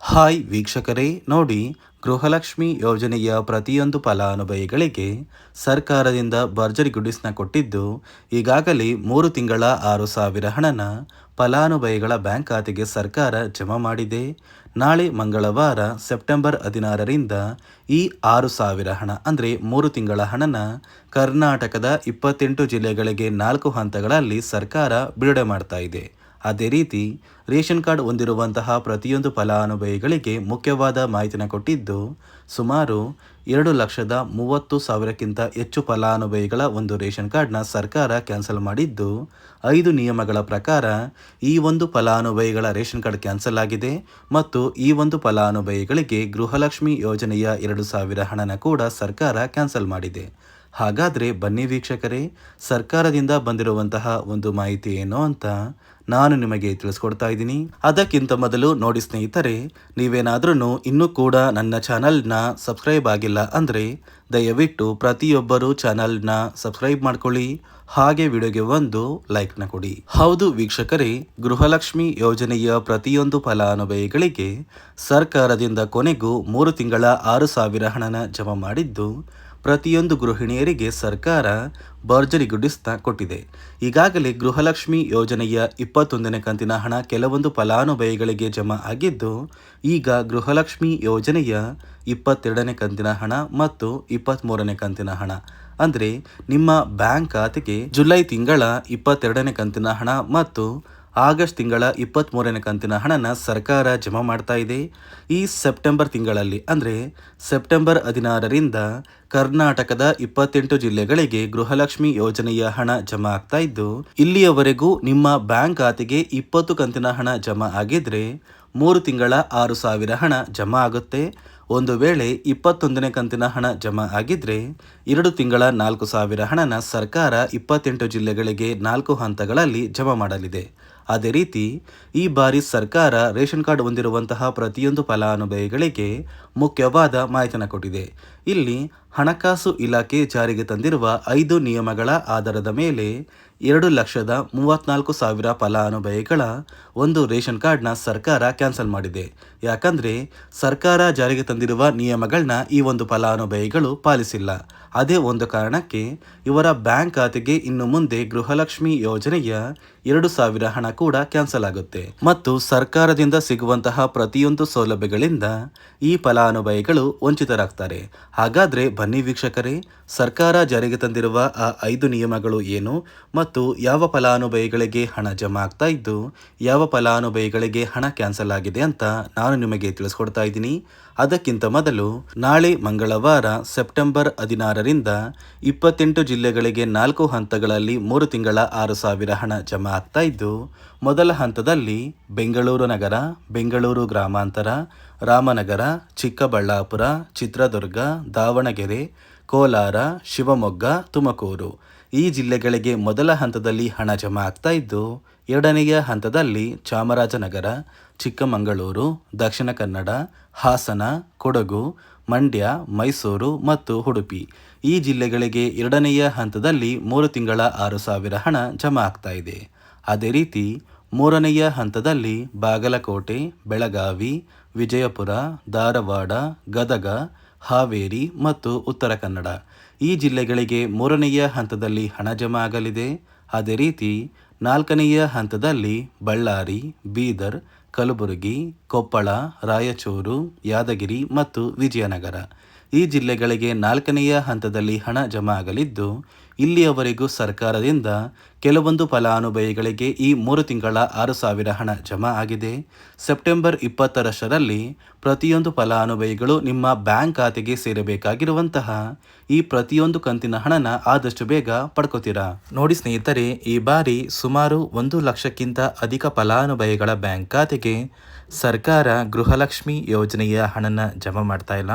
Hi ವೀಕ್ಷಕರೇ, ನೋಡಿ ಗೃಹಲಕ್ಷ್ಮಿ ಯೋಜನೆಯ ಪ್ರತಿಯೊಂದು ಫಲಾನುಭವಿಗಳಿಗೆ ಸರ್ಕಾರದಿಂದ ಭರ್ಜರಿ ಗುಡಿಸ್ನ ಕೊಟ್ಟಿದ್ದು, ಈಗಾಗಲೇ ಮೂರು ತಿಂಗಳ ಆರು ಸಾವಿರ ಹಣನ ಫಲಾನುಭವಿಗಳ ಬ್ಯಾಂಕ್ ಖಾತೆಗೆ ಸರ್ಕಾರ ಜಮಾ ಮಾಡಿದೆ. ನಾಳೆ ಮಂಗಳವಾರ ಸೆಪ್ಟೆಂಬರ್ ಹದಿನಾರರಿಂದ ಈ ಆರು ಸಾವಿರ ಹಣ, ಅಂದರೆ ಮೂರು ತಿಂಗಳ ಹಣನ ಕರ್ನಾಟಕದ ಇಪ್ಪತ್ತೆಂಟು ಜಿಲ್ಲೆಗಳಿಗೆ ನಾಲ್ಕು ಹಂತಗಳಲ್ಲಿ ಸರ್ಕಾರ ಬಿಡುಗಡೆ ಮಾಡ್ತಾ ಇದೆ. ಅದೇ ರೀತಿ ರೇಷನ್ ಕಾರ್ಡ್ ಹೊಂದಿರುವಂತಹ ಪ್ರತಿಯೊಂದು ಫಲಾನುಭವಿಗಳಿಗೆ ಮುಖ್ಯವಾದ ಮಾಹಿತಿನ ಕೊಟ್ಟಿದ್ದು, ಸುಮಾರು ಎರಡು ಲಕ್ಷದ ಮೂವತ್ತು ಸಾವಿರಕ್ಕಿಂತ ಹೆಚ್ಚು ಫಲಾನುಭವಿಗಳ ಒಂದು ರೇಷನ್ ಕಾರ್ಡ್ನ ಸರ್ಕಾರ ಕ್ಯಾನ್ಸಲ್ ಮಾಡಿದ್ದು, ಐದು ನಿಯಮಗಳ ಪ್ರಕಾರ ಈ ಒಂದು ಫಲಾನುಭವಿಗಳ ರೇಷನ್ ಕಾರ್ಡ್ ಕ್ಯಾನ್ಸಲ್ ಆಗಿದೆ ಮತ್ತು ಈ ಒಂದು ಫಲಾನುಭವಿಗಳಿಗೆ ಗೃಹಲಕ್ಷ್ಮಿ ಯೋಜನೆಯ ಎರಡು ಸಾವಿರ ಹಣನ ಕೂಡ ಸರ್ಕಾರ ಕ್ಯಾನ್ಸಲ್ ಮಾಡಿದೆ. ಹಾಗಾದರೆ ಬನ್ನಿ ವೀಕ್ಷಕರೇ, ಸರ್ಕಾರದಿಂದ ಬಂದಿರುವಂತಹ ಒಂದು ಮಾಹಿತಿ ಏನು ಅಂತ ನಾನು ನಿಮಗೆ ತಿಳಿಸ್ಕೊಡ್ತಾ ಇದ್ದೀನಿ. ಅದಕ್ಕಿಂತ ಮೊದಲು ನೋಡಿ ಸ್ನೇಹಿತರೆ ನೀವೇನಾದ್ರೂ ಇನ್ನೂ ಕೂಡ ನನ್ನ ಚಾನಲ್ನ ಸಬ್ಸ್ಕ್ರೈಬ್ ಆಗಿಲ್ಲ ಅಂದರೆ ದಯವಿಟ್ಟು ಪ್ರತಿಯೊಬ್ಬರು ಚಾನಲ್ನ ಸಬ್ಸ್ಕ್ರೈಬ್ ಮಾಡ್ಕೊಳ್ಳಿ, ಹಾಗೆ ವಿಡಿಯೋಗೆ ಒಂದು ಲೈಕ್ನ ಕೊಡಿ. ಹೌದು ವೀಕ್ಷಕರೇ, ಗೃಹಲಕ್ಷ್ಮಿ ಯೋಜನೆಯ ಪ್ರತಿಯೊಂದು ಫಲಾನುಭವಿಗಳಿಗೆ ಸರ್ಕಾರದಿಂದ ಕೊನೆಗೂ ಮೂರು ತಿಂಗಳ ಆರು ಸಾವಿರ ಹಣನ ಜಮಾ ಮಾಡಿದ್ದು ಪ್ರತಿಯೊಂದು ಗೃಹಿಣಿಯರಿಗೆ ಸರ್ಕಾರ ಭರ್ಜರಿ ಗುಡಿಸ್ತಾ ಕೊಟ್ಟಿದೆ. ಈಗಾಗಲೇ ಗೃಹಲಕ್ಷ್ಮಿ ಯೋಜನೆಯ ಇಪ್ಪತ್ತೊಂದನೇ ಕಂತಿನ ಹಣ ಕೆಲವೊಂದು ಫಲಾನುಭವಿಗಳಿಗೆ ಜಮಾ ಆಗಿದ್ದು, ಈಗ ಗೃಹಲಕ್ಷ್ಮಿ ಯೋಜನೆಯ ಇಪ್ಪತ್ತೆರಡನೇ ಕಂತಿನ ಹಣ ಮತ್ತು ಇಪ್ಪತ್ತ್ಮೂರನೇ ಕಂತಿನ ಹಣ. ಅಂದರೆ ನಿಮ್ಮ ಬ್ಯಾಂಕ್ ಖಾತೆಗೆ ಜುಲೈ ತಿಂಗಳ ಇಪ್ಪತ್ತೆರಡನೇ ಕಂತಿನ ಹಣ ಮತ್ತು ಆಗಸ್ಟ್ ತಿಂಗಳ ಇಪ್ಪತ್ತ್ಮೂರನೇ ಕಂತಿನ ಹಣನ ಸರ್ಕಾರ ಜಮಾ ಮಾಡ್ತಾ ಇದೆ. ಈ ಸೆಪ್ಟೆಂಬರ್ ತಿಂಗಳಲ್ಲಿ, ಅಂದರೆ ಸೆಪ್ಟೆಂಬರ್ ಹದಿನಾರರಿಂದ ಕರ್ನಾಟಕದ ಇಪ್ಪತ್ತೆಂಟು ಜಿಲ್ಲೆಗಳಿಗೆ ಗೃಹಲಕ್ಷ್ಮಿ ಯೋಜನೆಯ ಹಣ ಜಮಾ ಆಗ್ತಾ ಇದ್ದು, ಇಲ್ಲಿಯವರೆಗೂ ನಿಮ್ಮ ಬ್ಯಾಂಕ್ ಖಾತೆಗೆ ಇಪ್ಪತ್ತು ಕಂತಿನ ಹಣ ಜಮಾ ಆಗಿದ್ರೆ ಮೂರು ತಿಂಗಳ ಆರು ಸಾವಿರ ಹಣ ಜಮಾ ಆಗುತ್ತೆ. ಒಂದು ವೇಳೆ ಇಪ್ಪತ್ತೊಂದನೇ ಕಂತಿನ ಹಣ ಜಮಾ ಆಗಿದ್ರೆ ಎರಡು ತಿಂಗಳ ನಾಲ್ಕು ಸಾವಿರ ಹಣನ ಸರ್ಕಾರ ಇಪ್ಪತ್ತೆಂಟು ಜಿಲ್ಲೆಗಳಿಗೆ ನಾಲ್ಕು ಹಂತಗಳಲ್ಲಿ ಜಮಾ ಮಾಡಲಿದೆ. ಅದೇ ರೀತಿ ಈ ಬಾರಿ ಸರ್ಕಾರ ರೇಷನ್ ಕಾರ್ಡ್ ಹೊಂದಿರುವಂತಹ ಪ್ರತಿಯೊಂದು ಫಲಾನುಭವಿಗಳಿಗೆ ಮುಖ್ಯವಾದ ಮಾಹಿತಿಯನ್ನು ಕೊಟ್ಟಿದೆ. ಇಲ್ಲಿ ಹಣಕಾಸು ಇಲಾಖೆ ಜಾರಿಗೆ ತಂದಿರುವ ಐದು ನಿಯಮಗಳ ಆಧಾರದ ಮೇಲೆ ಎರಡು ಲಕ್ಷದ ಮೂವತ್ನಾಲ್ಕು ಸಾವಿರ ಫಲಾನುಭವಿಗಳ ಒಂದು ರೇಷನ್ ಕಾರ್ಡ್ನ ಸರ್ಕಾರ ಕ್ಯಾನ್ಸಲ್ ಮಾಡಿದೆ. ಯಾಕಂದರೆ ಸರ್ಕಾರ ಜಾರಿಗೆ ತಂದಿರುವ ನಿಯಮಗಳನ್ನ ಈ ಒಂದು ಫಲಾನುಭವಿಗಳು ಪಾಲಿಸಿಲ್ಲ. ಅದೇ ಒಂದು ಕಾರಣಕ್ಕೆ ಇವರ ಬ್ಯಾಂಕ್ ಖಾತೆಗೆ ಇನ್ನು ಮುಂದೆ ಗೃಹಲಕ್ಷ್ಮಿ ಯೋಜನೆಯ ಎರಡು ಸಾವಿರ ಹಣ ಕೂಡ ಕ್ಯಾನ್ಸಲ್ ಆಗುತ್ತೆ. ಮತ್ತು ಸರ್ಕಾರದಿಂದ ಸಿಗುವಂತಹ ಪ್ರತಿಯೊಂದು ಸೌಲಭ್ಯಗಳಿಂದ ಈ ಫಲಾನುಭವಿಗಳು ವಂಚಿತರಾಗ್ತಾರೆ. ಹಾಗಾದ್ರೆ ಬನ್ನಿ ವೀಕ್ಷಕರೇ, ಸರ್ಕಾರ ಜಾರಿಗೆ ತಂದಿರುವ ಆ ಐದು ನಿಯಮಗಳು ಏನು ಮತ್ತು ಯಾವ ಫಲಾನುಭವಿಗಳಿಗೆ ಹಣ ಜಮಾ ಆಗ್ತಾ ಇದ್ದು, ಯಾವ ಫಲಾನುಭವಿಗಳಿಗೆ ಹಣ ಕ್ಯಾನ್ಸಲ್ ಆಗಿದೆ ಅಂತ ನಾನು ನಿಮಗೆ ತಿಳಿಸ್ಕೊಡ್ತಾ ಇದ್ದೀನಿ. ಅದಕ್ಕಿಂತ ಮೊದಲು ನಾಳೆ ಮಂಗಳವಾರ ಸೆಪ್ಟೆಂಬರ್ ಹದಿನಾರರಿಂದ ಇಪ್ಪತ್ತೆಂಟು ಜಿಲ್ಲೆಗಳಿಗೆ ನಾಲ್ಕು ಹಂತಗಳಲ್ಲಿ ಮೂರು ತಿಂಗಳ ಆರು ಸಾವಿರ ಹಣ ಜಮಾ ಆಗ್ತಾ ಇದ್ದು, ಮೊದಲ ಹಂತದಲ್ಲಿ ಬೆಂಗಳೂರು ನಗರ, ಬೆಂಗಳೂರು ಗ್ರಾಮಾಂತರ, ರಾಮನಗರ, ಚಿಕ್ಕಬಳ್ಳಾಪುರ, ಚಿತ್ರದುರ್ಗ, ದಾವಣಗೆರೆ, ಕೋಲಾರ, ಶಿವಮೊಗ್ಗ, ತುಮಕೂರು. ಈ ಜಿಲ್ಲೆಗಳಿಗೆ ಮೊದಲ ಹಂತದಲ್ಲಿ ಹಣ ಜಮಾ ಆಗ್ತಾ ಇದ್ದು, ಎರಡನೆಯ ಹಂತದಲ್ಲಿ ಚಾಮರಾಜನಗರ, ಚಿಕ್ಕಮಗಳೂರು, ದಕ್ಷಿಣ ಕನ್ನಡ, ಹಾಸನ, ಕೊಡಗು, ಮಂಡ್ಯ, ಮೈಸೂರು ಮತ್ತು ಉಡುಪಿ. ಈ ಜಿಲ್ಲೆಗಳಿಗೆ ಎರಡನೆಯ ಹಂತದಲ್ಲಿ ಮೂರು ತಿಂಗಳ ಆರು ಸಾವಿರ ಹಣ ಜಮಾ ಆಗ್ತಾ ಇದೆ. ಅದೇ ರೀತಿ, ಮೂರನೆಯ ಹಂತದಲ್ಲಿ ಬಾಗಲಕೋಟೆ, ಬೆಳಗಾವಿ, ವಿಜಯಪುರ, ಧಾರವಾಡ, ಗದಗ, ಹಾವೇರಿ ಮತ್ತು ಉತ್ತರ ಕನ್ನಡ. ಈ ಜಿಲ್ಲೆಗಳಿಗೆ ಮೂರನೆಯ ಹಂತದಲ್ಲಿ ಹಣ ಜಮಾ ಆಗಲಿದೆ. ಅದೇ ರೀತಿ, ನಾಲ್ಕನೆಯ ಹಂತದಲ್ಲಿ ಬಳ್ಳಾರಿ, ಬೀದರ್, ಕಲಬುರಗಿ, ಕೊಪ್ಪಳ, ರಾಯಚೂರು, ಯಾದಗಿರಿ ಮತ್ತು ವಿಜಯನಗರ. ಈ ಜಿಲ್ಲೆಗಳಿಗೆ ನಾಲ್ಕನೆಯ ಹಂತದಲ್ಲಿ ಹಣ ಜಮಾ ಆಗಲಿದ್ದು ಇಲ್ಲಿಯವರೆಗೂ ಸರ್ಕಾರದಿಂದ ಕೆಲವೊಂದು ಫಲಾನುಭವಿಗಳಿಗೆ ಈ ಮೂರು ತಿಂಗಳ ಆರು ಸಾವಿರ ಹಣ ಜಮಾ ಆಗಿದೆ. ಸೆಪ್ಟೆಂಬರ್ ಇಪ್ಪತ್ತರಷ್ಟರಲ್ಲಿ ಪ್ರತಿಯೊಂದು ಫಲಾನುಭವಿಗಳು ನಿಮ್ಮ ಬ್ಯಾಂಕ್ ಖಾತೆಗೆ ಸೇರಬೇಕಾಗಿರುವಂತಹ ಈ ಪ್ರತಿಯೊಂದು ಕಂತಿನ ಹಣನ ಆದಷ್ಟು ಬೇಗ ಪಡ್ಕೋತೀರಾ? ನೋಡಿ ಸ್ನೇಹಿತರೆ, ಈ ಬಾರಿ ಸುಮಾರು ಒಂದು ಲಕ್ಷಕ್ಕಿಂತ ಅಧಿಕ ಫಲಾನುಭವಿಗಳ ಬ್ಯಾಂಕ್ ಖಾತೆಗೆ ಸರ್ಕಾರ ಗೃಹಲಕ್ಷ್ಮಿ ಯೋಜನೆಯ ಹಣನ ಜಮಾ ಮಾಡ್ತಾ ಇಲ್ಲ.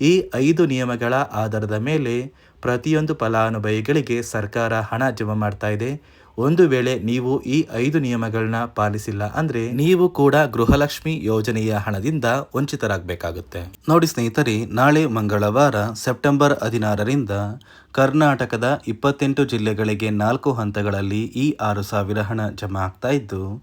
ಈ ಐದು ನಿಯಮಗಳ ಆಧಾರದ ಮೇಲೆ ಪ್ರತಿಯೊಂದು ಫಲಾನುಭವಿಗಳಿಗೆ ಸರ್ಕಾರ ಹಣ ಜಮಾ ಮಾಡ್ತಾ ಇದೆ. ಒಂದು ವೇಳೆ ನೀವು ಈ ಐದು ನಿಯಮಗಳನ್ನ ಪಾಲಿಸಿಲ್ಲ ಅಂದ್ರೆ ನೀವು ಕೂಡ ಗೃಹಲಕ್ಷ್ಮಿ ಯೋಜನೆಯ ಹಣದಿಂದ ವಂಚಿತರಾಗಬೇಕಾಗುತ್ತೆ. ನೋಡಿ ಸ್ನೇಹಿತರೆ, ನಾಳೆ ಮಂಗಳವಾರ ಸೆಪ್ಟೆಂಬರ್ ಹದಿನಾರರಿಂದ ಕರ್ನಾಟಕದ ಇಪ್ಪತ್ತೆಂಟು ಜಿಲ್ಲೆಗಳಿಗೆ ನಾಲ್ಕು ಹಂತಗಳಲ್ಲಿ ಈ ಆರು ಸಾವಿರ ಹಣ ಜಮಾ ಆಗ್ತಾ ಇದ್ದು